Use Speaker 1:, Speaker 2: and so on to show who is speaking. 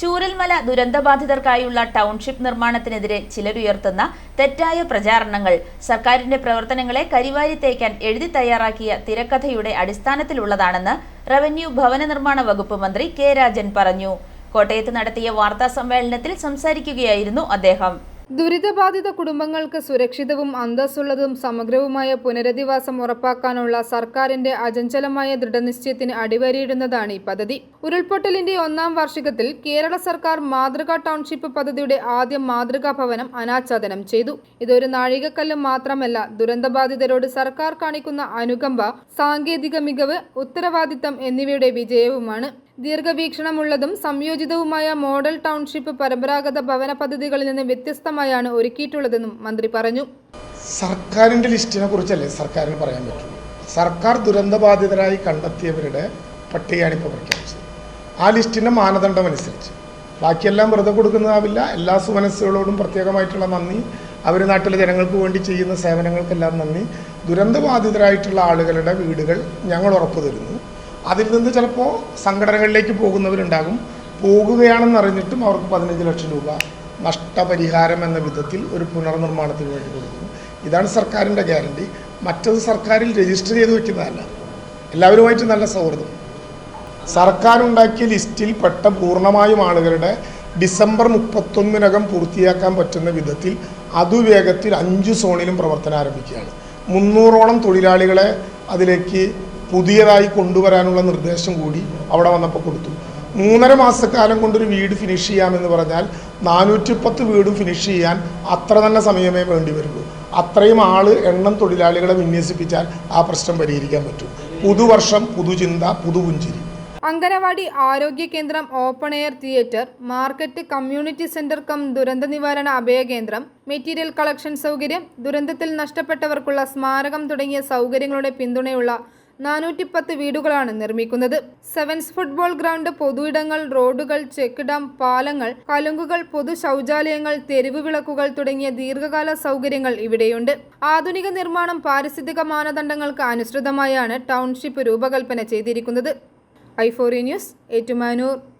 Speaker 1: Chooralmala ദുരന്തബാധിതർക്കായുള്ള township നിർമ്മാണത്തിനെതിരെ ചിലരുയർത്തുന്ന തെറ്റായ പ്രചാരണങ്ങൾ സർക്കാരിന്റെ പ്രവർത്തനങ്ങളെ കരിവാരി തേക്കാൻ എഴുതി തയ്യാറാക്കിയ തിരക്കഥയുടെ അടിസ്ഥാനത്തിലുള്ളതാണെന്ന് റവന്യൂ ഭവന നിർമ്മാണ വകുപ്പ് മന്ത്രി കെ രാജൻ പറഞ്ഞു കോട്ടയത്ത് നടത്തിയ വാർത്താ സമ്മേളനത്തിൽ സംസാരിക്കുകയായിരുന്നു അദ്ദേഹം
Speaker 2: ദുരിതബാധിത കുടുംബങ്ങൾക്ക് സുരക്ഷിതവും അന്തസ്സുള്ളതും സമഗ്രവുമായ പുനരധിവാസം ഉറപ്പാക്കാനുള്ള സർക്കാരിന്റെ അചഞ്ചലമായ ദൃഢനിശ്ചയത്തിന് അടിവരയിടുന്നതാണ് ഈ പദ്ധതി ഉരുൾപൊട്ടലിന്റെ ഒന്നാം വാർഷികത്തിൽ കേരള സർക്കാർ മാതൃകാ ടൗൺഷിപ്പ് പദ്ധതിയുടെ ആദ്യ മാതൃകാ ഭവനം അനാച്ഛാദനം ചെയ്തു ഇതൊരു നാഴികക്കല്ല് മാത്രമല്ല ദുരന്തബാധിതരോട് സർക്കാർ കാണിക്കുന്ന അനുകമ്പ സാങ്കേതിക മികവ് ഉത്തരവാദിത്തം എന്നിവയുടെ വിജയവുമാണ് ദീർഘവീക്ഷണമുള്ളതും സംയോജിതവുമായ മോഡൽ ടൗൺഷിപ്പ് പരമ്പരാഗത ഭവന പദ്ധതികളിൽ നിന്ന് വ്യത്യസ്തമായാണ് ഒരുക്കിയിട്ടുള്ളതെന്നും മന്ത്രി പറഞ്ഞു
Speaker 3: സർക്കാരിന്റെ ലിസ്റ്റിനെ കുറിച്ചല്ലേ സർക്കാരിന് പറയാൻ പറ്റും സർക്കാർ ദുരന്തബാധിതരായി കണ്ടെത്തിയവരുടെ പട്ടികയാണ് ഇപ്പോൾ പ്രഖ്യാപിച്ചത് ആ ലിസ്റ്റിൻ്റെ മാനദണ്ഡം അനുസരിച്ച് ബാക്കിയെല്ലാം വെറുതെ കൊടുക്കുന്നതാവില്ല എല്ലാ സുമനസ്സുകളോടും പ്രത്യേകമായിട്ടുള്ള നന്ദി അവർ നാട്ടിലെ ജനങ്ങൾക്ക് വേണ്ടി ചെയ്യുന്ന സേവനങ്ങൾക്കെല്ലാം നന്ദി ദുരന്തബാധിതരായിട്ടുള്ള ആളുകളുടെ വീടുകൾ ഞങ്ങൾ ഉറപ്പു തരുന്നു അതിൽ നിന്ന് ചിലപ്പോൾ സംഘടനകളിലേക്ക് പോകുന്നവരുണ്ടാകും പോകുകയാണെന്ന് അറിഞ്ഞിട്ടും അവർക്ക് പതിനഞ്ച് ലക്ഷം രൂപ നഷ്ടപരിഹാരം എന്ന വിധത്തിൽ ഒരു പുനർനിർമ്മാണത്തിന് വേണ്ടി കൊടുക്കുന്നു ഇതാണ് സർക്കാരിൻ്റെ ഗ്യാരണ്ടി മറ്റത് സർക്കാരിൽ രജിസ്റ്റർ ചെയ്ത് വെക്കുന്നതല്ല എല്ലാവരുമായിട്ട് നല്ല സൗഹൃദം സർക്കാർ ഉണ്ടാക്കിയ ലിസ്റ്റിൽ പെട്ട പൂർണ്ണമായും ആളുകളുടെ ഡിസംബർ മുപ്പത്തൊന്നിനകം പൂർത്തിയാക്കാൻ പറ്റുന്ന വിധത്തിൽ അതുവേഗത്തിൽ അഞ്ച് സോണിലും പ്രവർത്തനം ആരംഭിക്കുകയാണ് മുന്നൂറോളം തൊഴിലാളികളെ അതിലേക്ക് പുതിയതായി കൊണ്ടുവരാനുള്ള നിർദ്ദേശം കൂടി അവിടെ വന്നപ്പോൾ കൊടുത്തു മൂന്നര മാസക്കാലം കൊണ്ടൊരു വീട് ഫിനിഷ് ചെയ്യാമെന്ന് പറഞ്ഞാൽ പത്ത് വീടും ഫിനിഷ് ചെയ്യാൻ അത്ര തന്നെ സമയമേ വേണ്ടി വരുള്ളൂ അത്രയും ആൾ എണ്ണം തൊഴിലാളികളെ വിന്യസിപ്പിച്ചാൽ ആ പ്രശ്നം പരിഹരിക്കാൻ പറ്റും പുതുവർഷം പുതുചിന്ത പുതുപുഞ്ചിരി
Speaker 2: അങ്കനവാടി ആരോഗ്യ കേന്ദ്രം open air theatre market community centre cum ദുരന്ത നിവാരണ കേന്ദ്രം മെറ്റീരിയൽ കളക്ഷൻ സൗകര്യം ദുരന്തത്തിൽ നഷ്ടപ്പെട്ടവർക്കുള്ള സ്മാരകം തുടങ്ങിയ സൗകര്യങ്ങളുടെ പിന്തുണയുള്ള പത്ത് വീടുകളാണ് നിർമ്മിക്കുന്നത് സെവൻസ് ഫുട്ബോൾ ഗ്രൗണ്ട് പൊതുയിടങ്ങൾ റോഡുകൾ ചെക്ക് ഡാം പാലങ്ങൾ കലുങ്കുകൾ പൊതു ശൗചാലയങ്ങൾ തെരുവ് വിളക്കുകൾ തുടങ്ങിയ ദീർഘകാല സൗകര്യങ്ങൾ ഇവിടെയുണ്ട് ആധുനിക നിർമ്മാണം പാരിസ്ഥിതിക മാനദണ്ഡങ്ങൾക്ക് അനുസൃതമായാണ് ടൗൺഷിപ്പ് രൂപകൽപ്പന ചെയ്തിരിക്കുന്നത് ഐഫോറി ന്യൂസ് ഏറ്റുമാനൂർ